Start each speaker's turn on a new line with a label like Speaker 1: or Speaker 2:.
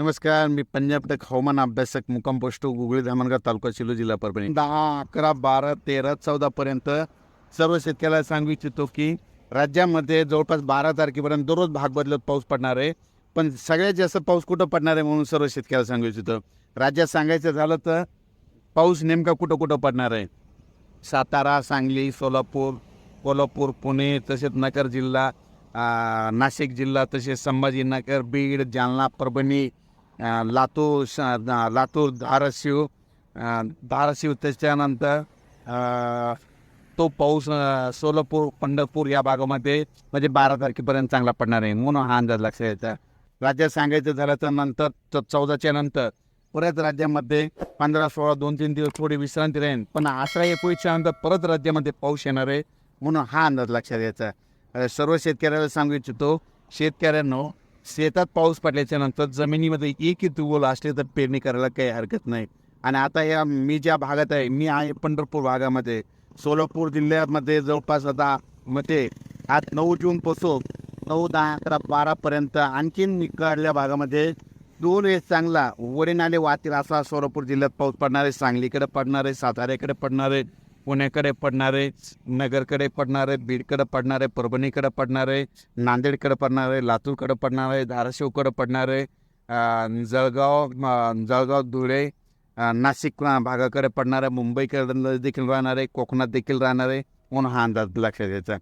Speaker 1: नमस्कार मी पंजाब टक हवामान अभ्यासक मुक्काम पोस्ट गुगळी धामणगाव तालुका शिलो जिल्हा परभणी. दहा अकरा बारा तेरा चौदा पर्यंत सर्व शेतकऱ्याला सांगू इच्छितो की राज्यामध्ये जवळपास बारा तारखेपर्यंत दररोज भाग बदलत पाऊस पडणार आहे. पण सगळ्यात जास्त पाऊस कुठं पडणार आहे म्हणून सर्व शेतकऱ्याला सांगू इच्छितो. राज्यात सांगायचं झालं तर पाऊस नेमका कुठं कुठं पडणार आहे? सातारा सांगली सोलापूर कोल्हापूर पुणे तसेच नगर जिल्हा नाशिक जिल्हा तसेच संभाजीनगर बीड जालना परभणी लातूर श लातूर धाराशिव धाराशिव त्याच्यानंतर तो पाऊस सोलापूर पंढरपूर या भागामध्ये म्हणजे बारा तारखेपर्यंत चांगला पडणार आहे म्हणून हा अंदाज लक्षात यायचा राज्यात सांगायचं झालं तर नंतर च- चौदाच्या नंतर परत राज्यामध्ये पंधरा सोळा दोन तीन दिवस थोडी विश्रांती राहील. पण अठरा एकोणीसच्या नंतर परत राज्यामध्ये पाऊस येणार आहे म्हणून हा अंदाज लक्षात यायचा. सर्व शेतकऱ्याला सांगू इच्छितो शेतकऱ्यांनो शेतात पाऊस पडल्याच्या नंतर जमिनीमध्ये एकही तुगोल असले तर पेरणी करायला काही हरकत नाही. आणि आता या मी ज्या भागात आहे मी आहे पंढरपूर भागामध्ये. सोलापूर जिल्ह्यामध्ये जवळपास आता मध्ये आज नऊ जूनपासून नऊ दहा अकरा बारापर्यंत आणखीन निकडल्या भागामध्ये दोन वेळेस चांगला वडे नाले वाहतील असा सोलापूर जिल्ह्यात पाऊस पडणार आहे सांगलीकडे पडणार आहे साताऱ्याकडे पडणार आहे. पुण्याकडे पडणार आहे नगरकडे पडणार आहे बीडकडे पडणार आहे परभणीकडे पडणार आहे नांदेडकडे पडणार आहे लातूरकडे पडणार आहे धाराशिवकडे पडणार आहे जळगाव जळगाव धुळे नाशिक भागाकडे पडणार आहे मुंबईकडे देखील राहणार आहे कोकणात देखील राहणार आहे म्हणून हा अंदाज लक्षात घ्यायचा